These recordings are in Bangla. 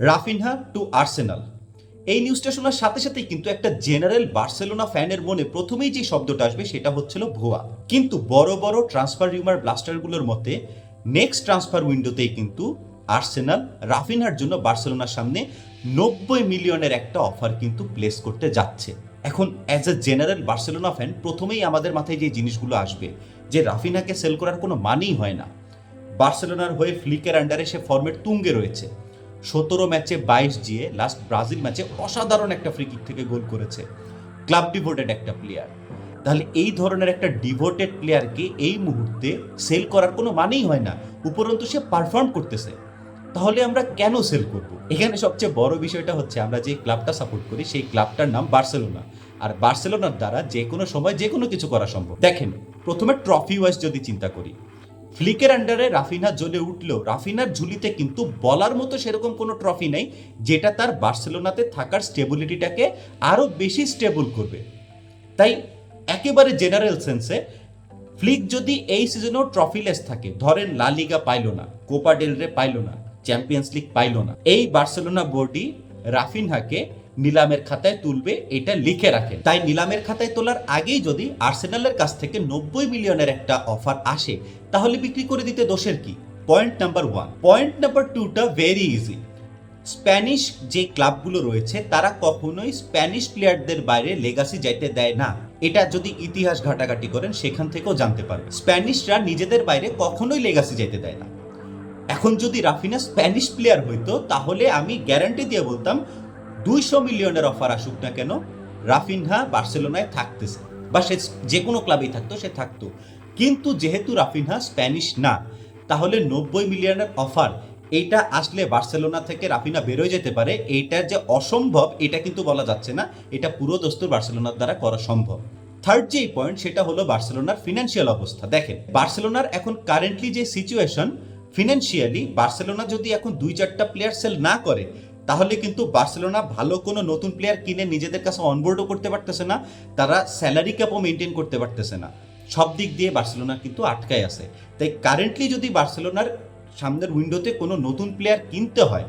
Raphinha two Arsenal. এই নিউজটা শোনার সাথে সাথেই কিন্তু একটা জেনারেল বার্সেলোনা ফ্যানের মনে প্রথমেই যে শব্দটা আসবে সেটা হচ্ছিল ভুয়া। কিন্তু বড় বড় ট্রান্সফার রিউমার ব্লাস্টারগুলোর মতে নেক্সট ট্রান্সফার উইন্ডোতেই কিন্তু আর্সেনাল রাফিনহার জন্য বার্সেলোনার সামনে নব্বই মিলিয়নের একটা অফার কিন্তু প্লেস করতে যাচ্ছে। এখন as a general Barcelona fan প্রথমেই আমাদের মাথায় যে জিনিসগুলো আসবে, যে রাফিনাকে সেল করার কোনো মানেই হয় না। বার্সেলোনার হয়ে ফ্লিকের আন্ডারে সে ফর্মেট তুঙ্গে রয়েছে। সতেরো ম্যাচে বাইশ জিয়ে লাস্ট ব্রাজিল ম্যাচে অসাধারণ একটা ফ্রি কিক থেকে গোল করেছে। ক্লাব ডিভোটেড একটা প্লেয়ার তাহলে এই ধরনের একটা ডিভোটেড প্লেয়ারকে এই মুহূর্তে সেল করার কোনো মানেই হয় না। উপরন্তু সে পারফর্ম করতেছে। তাহলে আমরা কেন সেল করব? এখানে সবচেয়ে বড় বিষয়টা হচ্ছে আমরা যে ক্লাবটা সাপোর্ট করি, সেই ক্লাবটার নাম বার্সেলোনা। আর বার্সেলোনার দ্বারা যে কোনো সময় যে কোনো কিছু করা সম্ভব। দেখেন, প্রথমে ট্রফি ওয়াইজ যদি চিন্তা করি ফ্লিকের আন্ডারে রাফিনা জ্বলে উঠলেও রাফিনার ঝুলিতে কিন্তু বলার মতো সেরকম কোনো ট্রফি নেই, যেটা তার বার্সেলোনাতে থাকার স্টেবিলিটিটাকে আরও বেশি স্টেবল করবে। তাই একেবারে জেনারেল সেন্সে ফ্লিক যদি এই সিজনেও ট্রফিলেস থাকে, ধরেন লা লিগা পাইলো না কোপা ডেল রে পাইলো না চ্যাম্পিয়ন্স লিগ পাইলো না, এই বার্সেলোনা বোর্ডই রাফিনহাকে নিলামের খাতায় তুলবে, এটা লিখে রাখেন। তাই নিলামের খাতায় তোলার আগেই যদি আর্সেনালের কাছ থেকে নব্বই মিলিয়নের একটা অফার আসে, তাহলে বিক্রি করে দিতে দোষের কি? Point number one. Point number টুটা ভেরি ইজি স্প্যানিশ যে ক্লাবগুলো রয়েছে, তারা কখনোই স্প্যানিশ প্লেয়ারদের বাইরে লেগাসি যাইতে দেয় না। এটা যদি ইতিহাস ঘাটাঘাটি করেন, সেখান থেকেও জানতে পারবে স্প্যানিশরা নিজেদের বাইরে কখনোই লেগাসি যাইতে দেয় না। এখন যদি রাফিনা স্প্যানিশ প্লেয়ার হইতো, তাহলে আমি গ্যারান্টি দিয়ে বলতাম দুইশো মিলিয়নের অফার আসুক না কেন, রাফিনহা বার্সেলোনায় থাকতেছে। বা সে যে কোনো ক্লাবেই থাকতো, সে থাকতো। কিন্তু যেহেতু রাফিনহা স্প্যানিশ না, তাহলে নব্বই মিলিয়নের অফার, এইটা আসলে বার্সেলোনা থেকে রাফিনা বেরোয় যেতে পারে, এইটার যে অসম্ভব, এটা কিন্তু বলা যাচ্ছে না, এটা পুরো দস্তুর বার্সেলোনার দ্বারা করা সম্ভব। থার্ড যে পয়েন্ট সেটা হলো বার্সেলোনার ফিনান্সিয়াল অবস্থা। দেখেন, বার্সেলোনার এখন কারেন্টলি যে সিচুয়েশন ফিনান্সিয়ালি বার্সেলোনা যদি এখন দুই চারটা প্লেয়ার সেল না করে তাহলে কিন্তু বার্সেলোনা ভালো কোনো নতুন প্লেয়ার কিনে নিজেদের কাছে অনবোর্ডও করতে পারতেছে না, তারা স্যালারি ক্যাপও মেনটেন করতে পারতেছে না। সব দিক দিয়ে বার্সেলোনা কিন্তু আটকায় আছে। তাই কারেন্টলি যদি বার্সেলোনার সামনের উইন্ডোতে কোনো নতুন প্লেয়ার কিনতে হয়,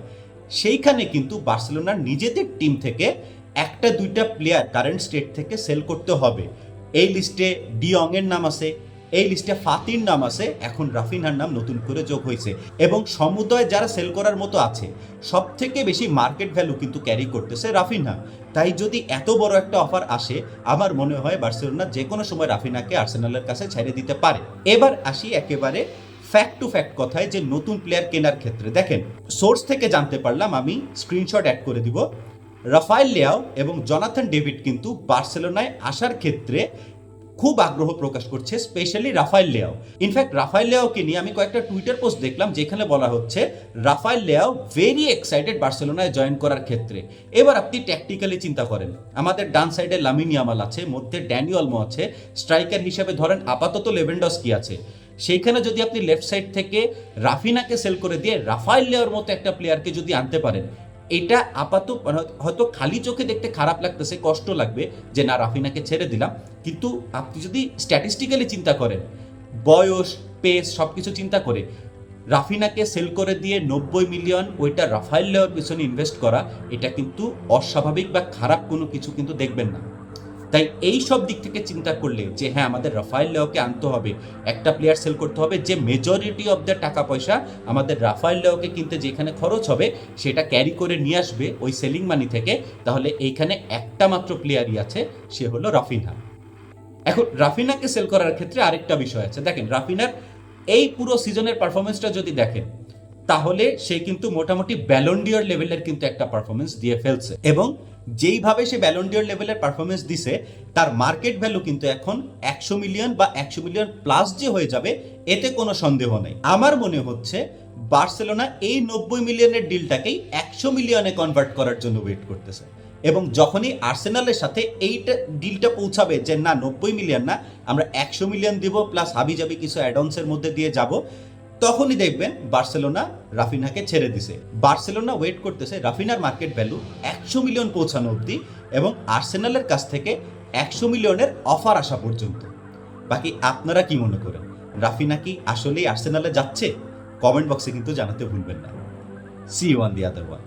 সেইখানে কিন্তু বার্সেলোনার নিজেদের টিম থেকে একটা দুইটা প্লেয়ার কারেন্ট স্টেট থেকে সেল করতে হবে। এই লিস্টে ডিয়ং নাম আছে এই লিস্টে ফাতির নাম আছে, এখন রাফিনহার নাম নতুন করে যোগ হয়েছে। এবং সমুদয় যারা সেল করার মতো আছে সব থেকে বেশি মার্কেট ভ্যালু কিন্তু ক্যারি করতেছে রাফিনহা। তাই যদি এত বড় একটা অফার আসে, আমার মনে হয় বার্সেলোনা যে কোনো সময় রাফিনাকে আর্সেনালের কাছে ছেড়ে দিতে পারে। এবার আসি একেবারে ফ্যাক্ট টু ফ্যাক্ট কথায় যে নতুন প্লেয়ার কেনার ক্ষেত্রে। দেখেন সোর্স থেকে জানতে পারলাম আমি স্ক্রিনশট অ্যাড করে দিব। রাফায়েল লিয়াও এবং জনাথন ডেভিড কিন্তু বার্সেলোনায় আসার ক্ষেত্রে খুব আগ্রহ প্রকাশ করছে specially Rafael Leao. In fact Rafael লেয়াওকে নিয়ে আমি কয়েকটা টুইটার পোস্ট দেখলাম, যেখানে বলা হচ্ছে, রাফায়েল লেয়াও ভেরি এক্সাইটেড বার্সেলোনায় জয়েন করার ক্ষেত্রে। এবার আপনি ট্যাকটিক্যালি চিন্তা করেন, আমাদের ডান সাইডে লামিন ইয়ামাল আছে, মধ্যে ড্যানিয়লমো আছে স্ট্রাইকার হিসেবে ধরেন আপাতত লেভেন্ডস কি আছে। সেইখানে যদি আপনি লেফট সাইড থেকে রাফিনাকে সেল করে দিয়ে রাফায়েল লেয়ার মতো একটা প্লেয়ারকে যদি আনতে পারেন এটা আপাতত মানে হয়তো খালি চোখে দেখতে খারাপ লাগতেছে, কষ্ট লাগবে যে না, রাফিনাকে ছেড়ে দিলাম। কিন্তু আপনি যদি স্ট্যাটিস্টিক্যালি চিন্তা করেন, বয়স পেস সব কিছু চিন্তা করে, রাফিনাকে সেল করে দিয়ে নব্বই মিলিয়ন ওইটা রাফাইল লেওয়ার পিছনে ইনভেস্ট করা, এটা কিন্তু অস্বাভাবিক বা খারাপ কোনো কিছু কিন্তু দেখবেন না। তাই এই সব দিক থেকে চিন্তা করলে যে হ্যাঁ আমাদের রাফায়েল লেওকে আনতে হবে, একটা প্লেয়ার সেল করতে হবে, যে মেজরিটি অফ দ্য টাকা পয়সা আমাদের রাফায়েল লেওকে কিনতে যেখানে খরচ হবে, সেটা ক্যারি করে নিয়ে আসবে ওই সেলিং মানি থেকে। তাহলে এইখানে একটা মাত্র প্লেয়ারই আছে, সে হলো রাফিনহা এখন রাফিনাকে সেল করার ক্ষেত্রে আরেকটা বিষয় আছে। দেখেন, রাফিনার এই পুরো সিজনের পারফরমেন্সটা যদি দেখেন, তাহলে সে কিন্তু মোটামুটি ব্যালন্ডিয়র লেভেলের কিন্তু একটা পারফরমেন্স দিয়ে ফেলছে। এবং যেইভাবে সে ব্যালন্ডিয়র লেভেলের পারফরমেন্স দিছে, তার মার্কেট ভ্যালু কিন্তু এখন একশো মিলিয়ন বা একশো মিলিয়ন প্লাস যে হয়ে যাবে, এতে কোনো সন্দেহ নেই। আমার মনে হচ্ছে বার্সেলোনা এই নব্বই মিলিয়নের ডিলটাকেই একশো মিলিয়নে কনভার্ট করার জন্য ওয়েট করতেছে। এবং যখনই আর্সেনালের সাথে এইটা ডিলটা পৌঁছাবে যে না, নব্বই মিলিয়ন না, আমরা একশো মিলিয়ন দিব প্লাস হাবিজাবি কিছু অ্যাডভান্সের মধ্যে দিয়ে যাব তখনই দেখবেন বার্সেলোনা রাফিনাকে ছেড়ে দিছে। বার্সেলোনা ওয়েট করতেছে রাফিনার মার্কেট ভ্যালু একশো মিলিয়ন পৌঁছানো অবধি এবং আর্সেনালের কাছ থেকে একশো মিলিয়নের অফার আসা পর্যন্ত। বাকি আপনারা কি মনে করেন? রাফিনা কি আসলেই আর্সেনালে যাচ্ছে? কমেন্ট বক্সে কিন্তু জানাতে ভুলবেন না। See one the other one